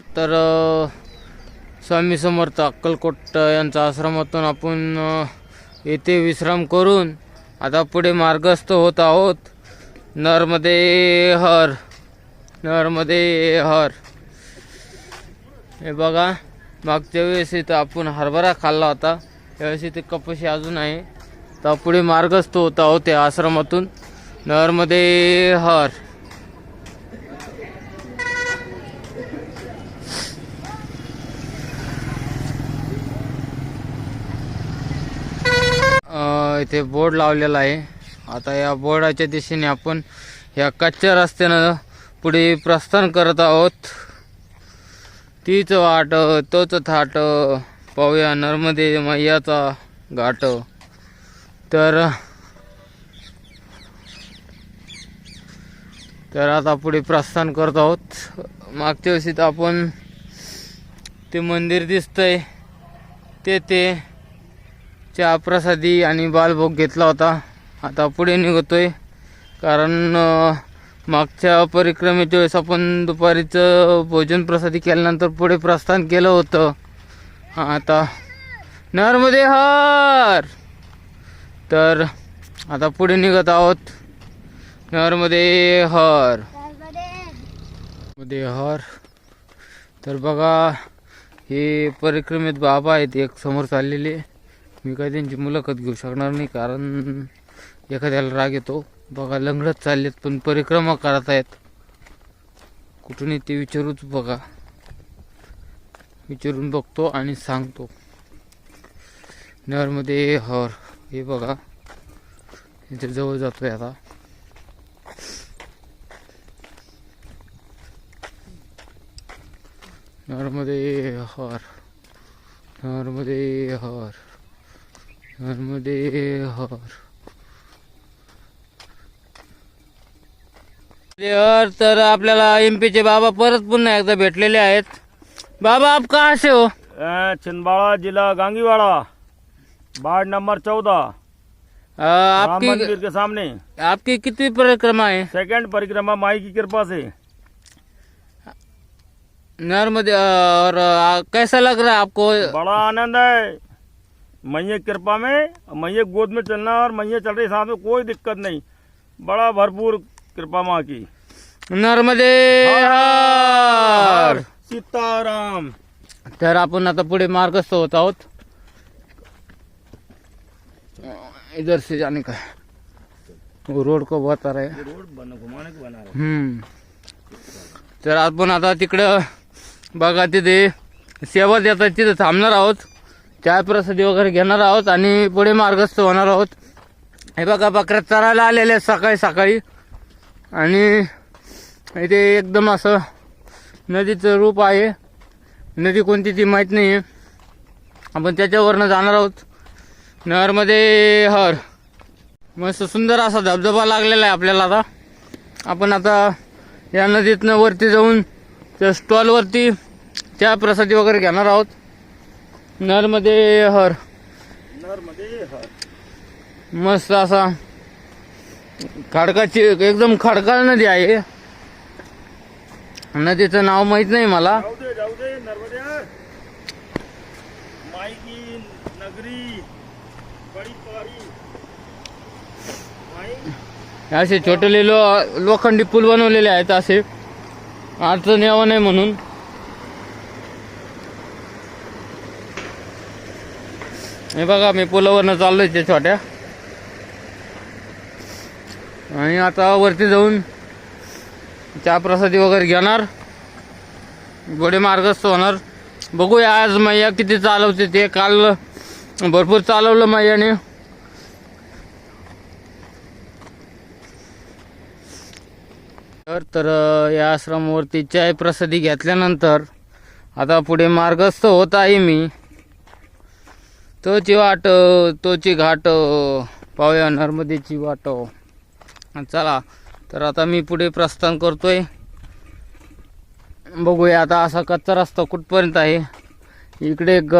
तर स्वामी समर्थ अक्कलकोट यांच्या आश्रमातून आपण येथे विश्राम करून आता पुढे मार्गस्थ होत आहोत. नरमध्ये हर नरमध्ये हर हे बघा मागच्या वेळेस इथं आपण हरभरा खाल्ला होता. त्यावेळेस इथे कपाशी अजून आहे. तर पुढे मार्गस्थ होत आहोत त्या आश्रमातून. नरमध्ये हर अ, इथे बोर्ड लावलेला आहे. आता या बोर्डाच्या दिशेने आपण या कच्च्या रस्त्यानं पुढे प्रस्थान करत आहोत. तीच वाट तोच थाट पाहूया नर्मदे मैयाचा घाट. तर तर आता पुढे प्रस्थान करत आहोत. मागच्या वर्षी तर आपण ते मंदिर दिसतंय. ते ते चहा प्रसादी आणि बालभोग घेतला होता. आता पुढे निघतोय. कारण मागच्या परिक्रमेच्या वेळेस आपण दुपारीचं भोजन प्रसादी केल्यानंतर पुढे प्रस्थान केलं होतं. हा, आता नरमध्ये हर! तर आता पुढे निघत आहोत. नरमध्ये हर. मध्ये हर. तर बघा हे परिक्रमेत बाबा आहेत एक समोर चाललेले. मी काही त्यांची मुलाखत घेऊ शकणार नाही कारण एखाद्याला राग येतो. बघा लंगडत चाललेत पण परिक्रमा करत आहेत. कुठून ते विचारूच बघा. विचारून बघतो आणि सांगतो. नरमध्ये हर हे बघा. इथे जवळ जातोय आता. नरमध्ये हर नरमध्ये हर. हर। हर तर आपल्याला एम चे बाबा परत पुन्हा एकदा भेटलेले आहेत. बाबा आप कहाँ से हो? छिंदवाड़ा जिला गांगीवाड़ा। वार्ड नंबर चौदह। अ, राम आपकी मंदिर के सामने। आपकी कितनी परिक्रमा है? सेकंड परिक्रमा माई की कृपा से। नर्मदे और कैसा लग रहा है आपको? बड़ा आनंद है। मैये कृपा में मैये गोद में चलना और मैये चल रही साथ में कोई दिक्कत नहीं। बड़ा भरपूर कृपा माँ की। नर्मदे सीताराम। तर आपण आता पुढे मार्गस्थ होत आहोत। इधर से जाने का। वो रोड को बहुत आ रहा है रोड बन घुमाने को बना हम्म। तर आपण आता तिकडं बघा तिथे सेवा देतात तिथे थांबणार आहोत। प्रसादी वगैरे घेणार आहोत आणि पुढे मार्गस्थ होणार आहोत. हे बघा बकऱ्या चरायला आलेल्या आहेत सकाळी सकाळी. आणि इथे एकदम असं नदीचं रूप आहे. नदी कोणती ती माहीत नाही आहे आपण त्याच्यावरनं जाणार आहोत. नहरमध्ये हर. मस्त सुंदर असा धबधबा लागलेला आहे आपल्याला आता. आपण आता या नदीतनं वरती जाऊन त्या स्टॉलवरती चहा प्रसादी वगैरे घेणार आहोत. नरमध्ये हर. नर्मदे हर. मस्त असा खडकाची एकदम खडकाळ नदी आहे. नदीचं नाव माहीत नाही मला. असे छोटे लो लोखंडी पूल बनवलेले आहेत असे. अडचण यावं नाही म्हणून. हे बघा मी पुलावरनं चाललो इथे छोट्या. आणि आता वरती जाऊन चहा प्रसादी वगैरे घेणार. पुढे मार्गस्थ होणार बघूया आज मैया किती चालवते ते. काल भरपूर चालवलं मैयाने. तर तर या आश्रमावरती चाय प्रसादी घेतल्यानंतर आता पुढे मार्गस्थ होत आहे मी. तोची वाट तोची घाट पाहूया नर्मदेची वाट. चला तर आता मी पुढे प्रस्थान करतोय. बघूया आता असा कच्चा रस्ता कुठपर्यंत आहे. इकडे ग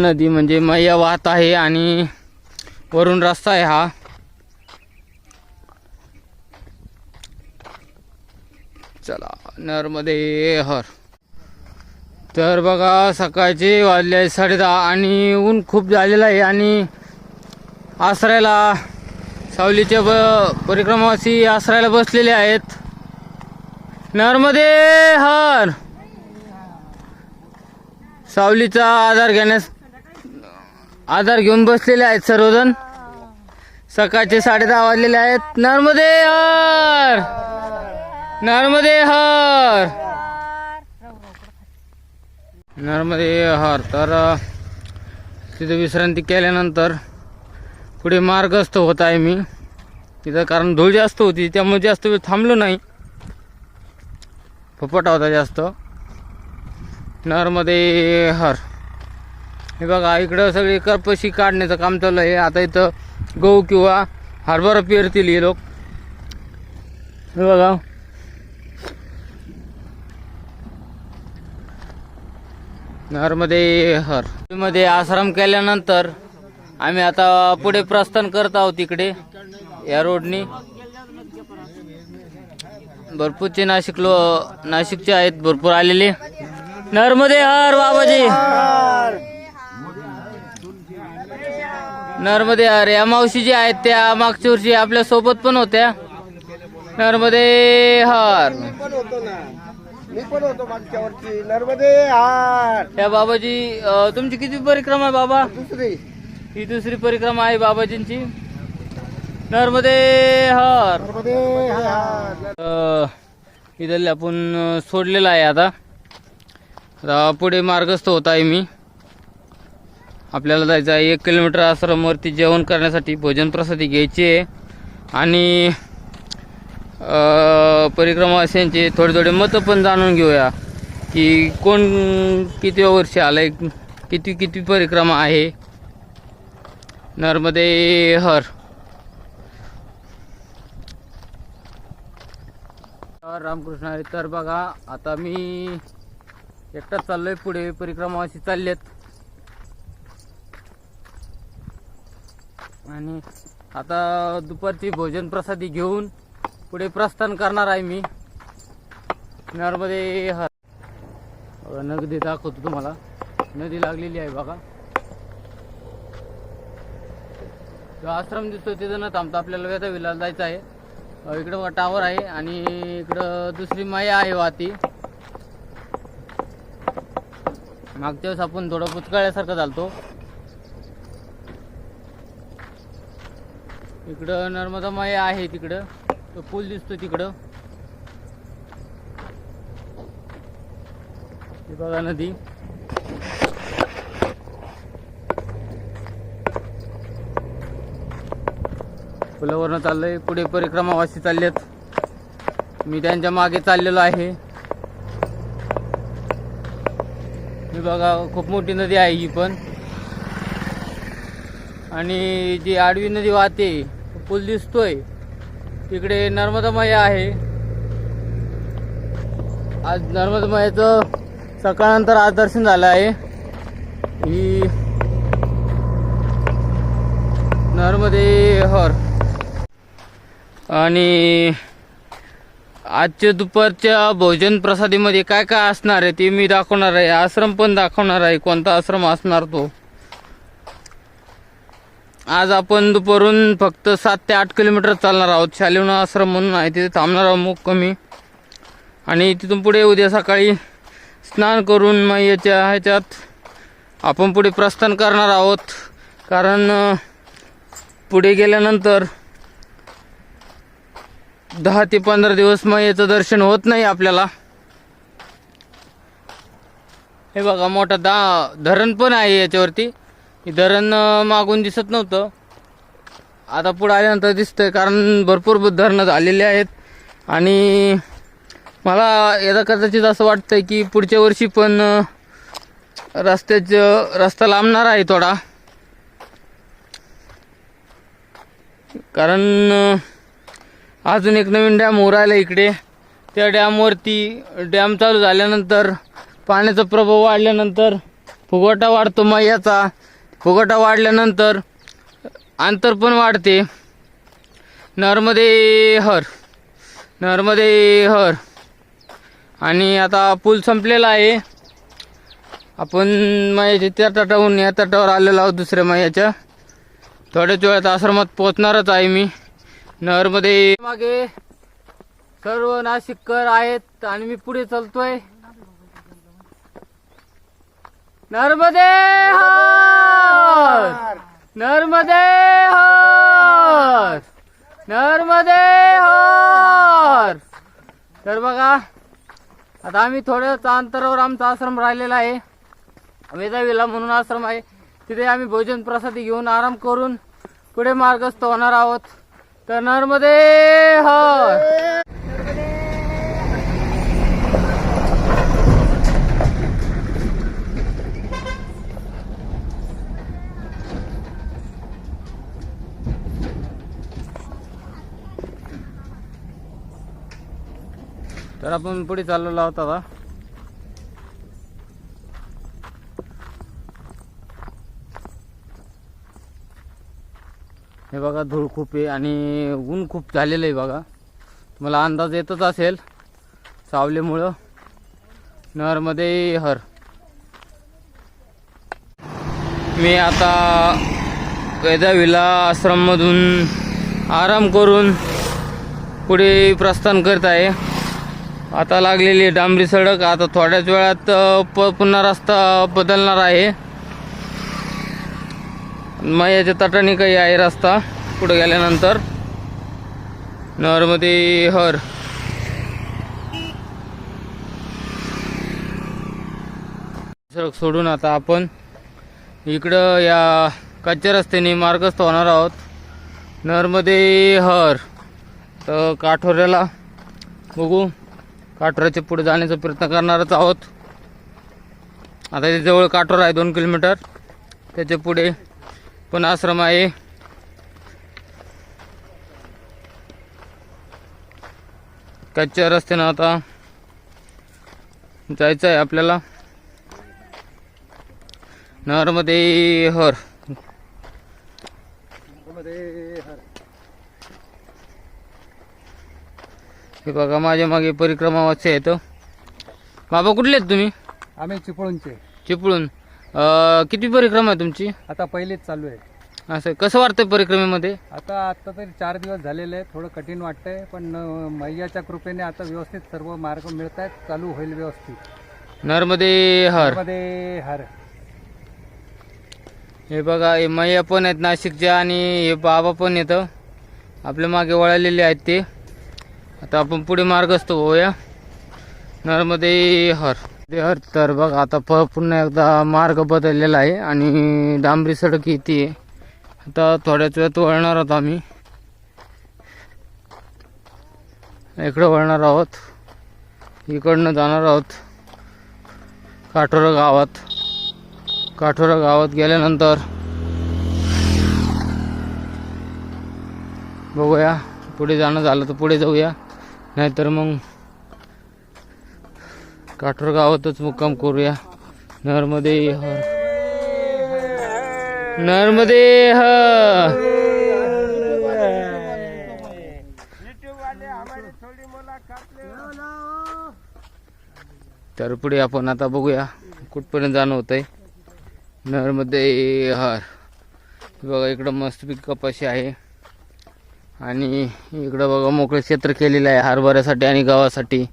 नदी म्हणजे मैया वाहत आहे आणि वरून रस्ता आहे हा. चला नर्मदे हर. तर बघा सकाळचे वाजले आहे साडेदहा आणि ऊन खूप झालेलं आहे आणि आसरायला सावलीच्या ब परिक्रमावासी आसरायला बसलेले आहेत. नर्मदे हर! सावलीचा आधार घेण्यास आधार घेऊन बसलेले आहेत सर्वजण. सकाळचे साडेदहा वाजलेले आहेत. नर्मदे हर! नर्मदे हर! नर्मदे हर. तर तिथं विश्रांती केल्यानंतर पुढे मार्गस्थ होत आहे मी. तिथं कारण धूळ जास्त होती त्यामुळे जास्त वेळ थांबलो नाही. फपटा होता जास्त. नर्मदे हर. हे बघा इकडं सगळी करपशी काढण्याचं काम चालू आहे. आता इथं गहू किंवा हरभरा पेरतील हे लोक. हे बघा. नर्मदे हर. मध्ये आश्रम केल्यानंतर आम्ही आता पुढे प्रस्थान करत आहोत तिकडे या रोडनी. भरपूरचे नाशिक लो नाशिकचे आहेत भरपूर आलेले. नर्मदे हर बाबाजी. नर्मदे हर. या मावशी जी आहेत त्या मागच्या वर्षी आपल्यासोबत पण होत्या. नर्मदे हर. पण होतो ना मी पण होतो मागच्या वर्षी नर्मदे हार त्या बाबाजी अं, तुमची किती परिक्रमा आहे बाबा? दुसरी. ही दुसरी परिक्रमा आहे बाबाजींची. नर्मदे हर. नर्मदे हार. अ, इथले आपण अ, सोडलेलं आहे आता. आता पुढे मार्गस्थ होत आहे मी. आपल्याला जायचं आहे एक किलोमीटर आश्रमवरती जेवण करण्यासाठी भोजन प्रसादी घ्यायची आहे. आणि अ, थोडे थोडे मतं पण जाणून घेऊया की कोण किती वर्षी आलंय किती किती परिक्रमा आहे. नर्मदे हर. रामकृष्ण हरी तर बघा आता मी एकटाच चाललोय पुढे परिक्रमा अशी आहेत आणि आता दुपारची भोजन प्रसादी घेऊन पुढे प्रस्थान करणार आहे मी. नर्मदे हर. नगदी दाखवतो तुम्हाला. नदी लागलेली आहे बघा. जो आश्रम दिसतो तिथं न थांबता आपल्याला वेदाविला जायचं आहे. इकडं बघा टावर आहे आणि इकडं दुसरी माया आहे वाती. मागच्या वेळेस आपण थोडं पुचकाळ्यासारखं चालतो इकडं नर्मदा माया आहे तिकडं. तो पूल दिसतो तिकडं. हे बघा नदी. पुलावरनं चाललंय पुढे परिक्रमावासी चाललेत. मी त्यांच्या मागे चाललेलो आहे. ही बघा खूप मोठी नदी आहे ही पण. आणि जी आडवी नदी वाहते पूल दिसतोय. तिकडे नर्मदा माया आहे. आज नर्मदा मायाचं सकाळनंतर आज दर्शन झालं आहे. ही नर्मदे हर आणि आजच्या दुपारच्या भोजन प्रसादीमध्ये काय काय असणार आहे ते मी दाखवणार आहे. आश्रम पण दाखवणार आहे. कोणता आश्रम असणार तो? आज आपण दुपारून फक्त सात ते आठ किलोमीटर चालणार आहोत. शालिवून आश्रम म्हणून आहे तिथे थांबणार आहोत मुख कमी. आणि तिथून पुढे उद्या सकाळी स्नान करून मग याच्या ह्याच्यात आपण पुढे प्रस्थान करणार आहोत. कारण पुढे गेल्यानंतर दहा ते पंधरा दिवस मग याचं दर्शन होत नाही आपल्याला. हे बघा मोठा दा धरण पण आहे याच्यावरती. हे धरण मागून दिसत नव्हतं. आता पुढे आल्यानंतर दिसतंय कारण भरपूर धरणं झालेली आहेत. आणि मला याचा कदाचित असं वाटतंय की पुढच्या वर्षी पण रस्त्याचं रस्ता लांबणार आहे थोडा. कारण अजून एक नवीन डॅम उरायला इकडे. त्या डॅमवरती डॅम चालू झाल्यानंतर पाण्याचा प्रभाव वाढल्यानंतर फुगवटा वाढतो मैयाचा फुगटा वाढल्यानंतर अंतर पण वाढते. नर्मदे हर नर्मदे हर. आणि आता पूल संपलेला आहे. आपण मयाच्या त्या तटावरून या तटावर आलेलो आहोत दुसऱ्या मयाच्या. थोड्याच वेळात आश्रमात पोचणारच आहे मी. नहरमध्ये मागे सर्व नाशिककर आहेत आणि मी पुढे चालतोय. नर्मदे हर नर्मदे हर नर्मदे हर तर बघा आता आम्ही थोड्याच अंतरावर आमचा आश्रम राहिलेला आहे. वेदाविला म्हणून आश्रम आहे. तिथे आम्ही भोजन प्रसादी घेऊन आराम करून पुढे मार्गस्थ होणार आहोत. तर नर्मदे हर आपण पुढे चाललेलो आहोत आता. हे बघा धूळ खूप आहे आणि ऊन खूप झालेलं आहे बघा. तुम्हाला अंदाज येतच असेल सावलीमुळं. नहरमध्ये हर. मी आता वेदाविला आश्रममधून आराम करून पुढे प्रस्थान करत आहे. आता लागलेली डांबरी सडक. आता थोड्याच वेळात प पुन्हा रस्ता बदलणार आहे. मग याच्या तटाने काही आहे रस्ता पुढे गेल्यानंतर. नरमध्ये हर. सडक सोडून आता आपण इकडं या कच्च्या रस्त्याने मार्गस्थ होणार आहोत. नर्मदे हर. तर काठोऱ्याला बघू. काटोराच्या पुढे जाण्याचा प्रयत्न करणारच आहोत. आता ते जवळ काठोर आहे दोन किलोमीटर. त्याच्या पुढे पण आश्रम आहे. कच्च्या रस्त्यानं आता जायचं आहे आपल्याला. नहरमध्ये हर हे बघा माझ्या मागे परिक्रमा वाचे आहेत बाबा कुठले आहेत तुम्ही? आम्ही चिपळूणचे. चिपळूण. अं, किती परिक्रमा आहे तुमची? आता पहिलेच चालू आहे. असं कसं वाटतंय परिक्रमेमध्ये? आता आता तरी चार दिवस झालेले आहे थोडं कठीण वाटतंय पण अं, मैयाच्या कृपेने आता व्यवस्थित सर्व मार्ग मिळत आहेत चालू होईल व्यवस्थित. नरमध्ये हर. मध्ये हर. हे बघा हे मैया पण आहेत नाशिकच्या आणि हे बाबा पण येतं आपल्या मागे वळालेले आहेत ते. आता आपण पुढे मार्गस्थ होऊया नर्मदे हर. ते हर तर बघ आता प पुन्हा एकदा मार्ग बदललेला आहे आणि डांबरी सडक इथे आता थोड्याच वेळात वळणार आहोत आम्ही. इकडं वळणार आहोत. इकडनं जाणार आहोत. काठोरा गावात. काठोरा गावात गेल्यानंतर बघूया. पुढे जाणं झालं तर पुढे जाऊया. नाहीतर मग काठोर गावातच मुक्काम करूया. नर्मदे ह नर्मदे ह तर पुढे आपण आता बघूया कुठपर्यंत जाणं होतंय नरमध्ये हर. बघा इकडं मस्त पिक कपाशी आहे. आणि इकडं बघा मोकळे क्षेत्र केलेलं आहे हरभऱ्यासाठी आणि गव्हासाठी.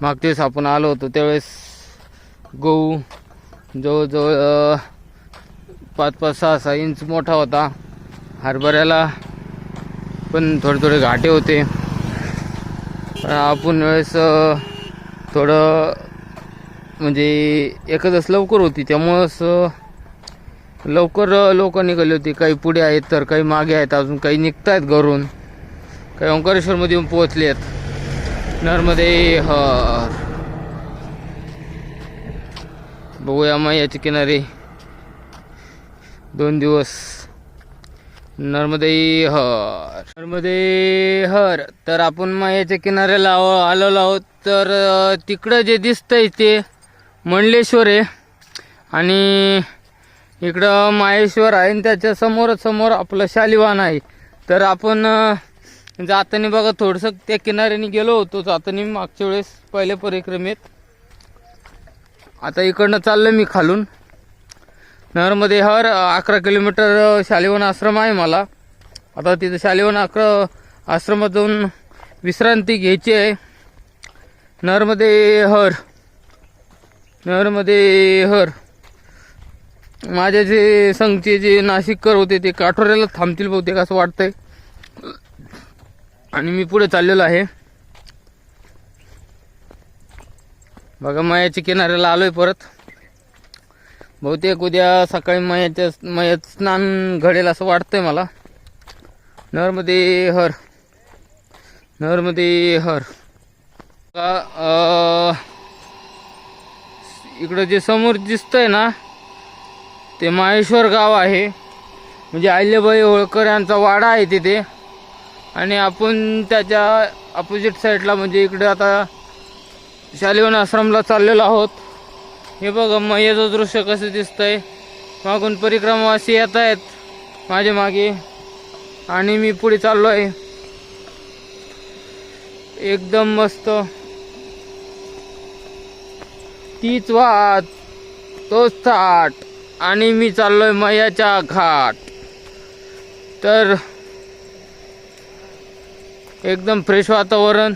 मागच्या वेळेस आपण आलो होतो त्यावेळेस गहू जवळजवळ पाच पाच सहा सहा इंच मोठा होता. हरभऱ्याला पण थोडे थोडे घाटे होते. आपण वेळेस थोडं म्हणजे एकच लवकर होती त्यामुळंच लवकर लोक निघाली होती. काही पुढे आहेत तर काही मागे आहेत. अजून काही निघत आहेत घरून. काही ओंकारेश्वरमध्ये येऊन पोहोचले आहेत नर्मदे हर. बघूया मैयाच्या किनारे. दोन दिवस. नर्मदे हर. नर्मदे हर. तर आपण मायाच्या किनाऱ्याला आलेलो आहोत. तर तिकडं जे दिसतंय ते मंडलेश्वर आहे. आणि इकडं माहेश्वर आहे आणि त्याच्या समोरच समोर आपलं शालिवान आहे. तर आपण जातानी जाताना बघा थोडंसं त्या किनाऱ्याने गेलो होतो जाताना मागच्या वेळेस पहिल्या परिक्रमेत. आता इकडनं चाललं मी खालून. नरमध्ये हर अकरा किलोमीटर शालिवन आश्रम आहे मला. आता तिथं शालिवन अकरा आश्रमात जाऊन विश्रांती घ्यायची आहे. नरमध्ये हर. नरमध्ये हर. माझे जे संघचे जे नाशिककर होते ते काठोऱ्याला थांबतील बहुतेक असं वाटतंय. आणि मी पुढे चाललेलो आहे. बघा मयाच्या किनाऱ्याला आलोय परत. बहुतेक उद्या सकाळी मयाच्या मयात स्नान घडेल असं वाटतंय मला. नरमध्ये हर. नरमध्ये हर. इकडं जे समोर दिसतंय ना ते माहेश्वर गाव आहे. म्हणजे अहिल्याबाई होळकर यांचा वाडा आहे तिथे. आणि आपण त्याच्या अपोजिट साईडला म्हणजे इकडे आता शालिवन आश्रमला चाललेलो आहोत. हे बघा मैयाचं दृश्य कसं दिसतंय. मागून परिक्रमावासी येत आहेत माझ्या मागे. आणि मी पुढे चाललो आहे एकदम मस्त. तीच वाट तोच थाट. आणि मी चाललोय मयाच्या घाट. तर एकदम फ्रेश वातावरण.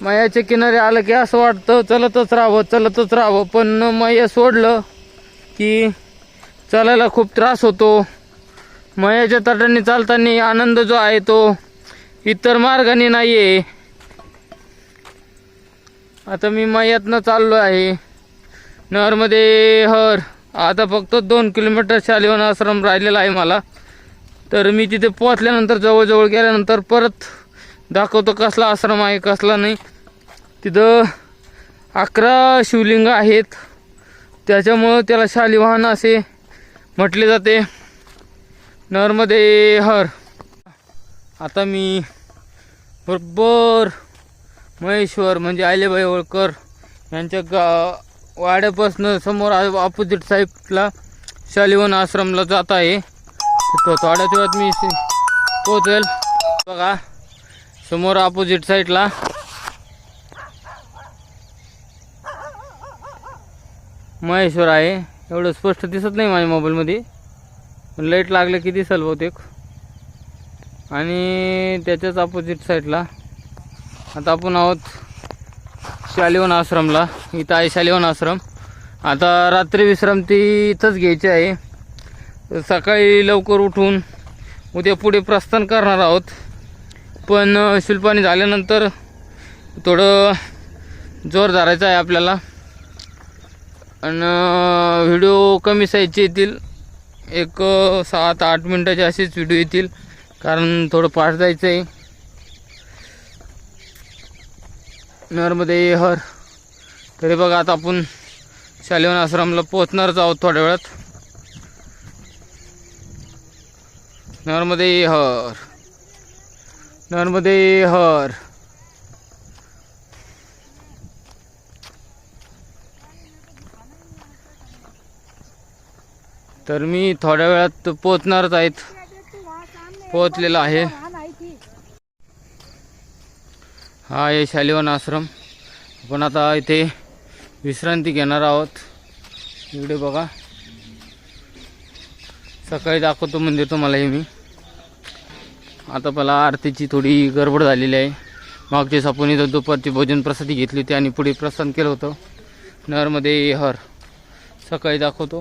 मयाच्या किनारी आलं की असं वाटतं चलतच राहावं चलतच राहावं. पण मया सोडलं की चालायला खूप त्रास होतो. मयाच्या तटाने चालताना आनंद जो आहे तो इतर मार्गाने नाही आहे आता मी मयातनं चाललो आहे नर्मदे हर. आता फक्त दोन किलोमीटर शालिवन आश्रम राहिलेला आहे मला. तर मी तिथे पोहोचल्यानंतर जवळजवळ गेल्यानंतर परत दाखवतो कसला आश्रम आहे कसला नाही. तिथं अकरा शिवलिंग आहेत. त्याच्यामुळं त्याला शालिवाहन असे म्हटले जाते. नर्मदे हर. आता मी बरोबर महेश्वर म्हणजे आलेबाई होळकर यांच्या गा वाड्यापासनं समोर ऑपोजिट साईडला शालिवन आश्रमला जात आहे. तर थोड्याच वेळात मी पोचेल पोहोचेल. बघा समोर ऑपोजिट साईडला महेश्वर आहे. एवढं स्पष्ट दिसत नाही माझ्या मोबाईलमध्ये पण लाइट लागलं की दिसेल बहुतेक. आणि त्याच्याच ऑपोजिट साईडला आता आपण आहोत शालिवन आश्रमला. इथं आहे शालिवन आश्रम. आता रात्री विश्रांती इथंच घ्यायची आहे. सकाळी लवकर उठून उद्या पुढे प्रस्थान करणार आहोत. पण शिल्पानी झाल्यानंतर थोडं जोर धरायचं आहे आपल्याला. आणि व्हिडिओ कमी साईजचे येतील. एक सात आठ मिनटाचे असेच व्हिडिओ येतील. कारण थोडं पाठ जायचं आहे नर्मदे हर. तरी बघा आता आपण शालिवन आश्रमला पोहोचणारच आहोत थोड्या वेळात. नर्मदे हर. नर्मदे हर. तर मी थोड्या वेळात पोहोचणारच आहेत. पोहोचलेलं आहे. हा आहे शालिवन आश्रम. आपण आता इथे विश्रांती घेणार आहोत. इकडे बघा. सकाळी दाखवतो मंदिर तुम्हाला हे मी. आता मला आरतीची थोडी गडबड झालेली आहे. मागच्या वेळेस आपण इथं दुपारची भोजन प्रसादी घेतली होती आणि पुढे प्रस्थान केलं होतं. नरमध्ये हर. सकाळी दाखवतो.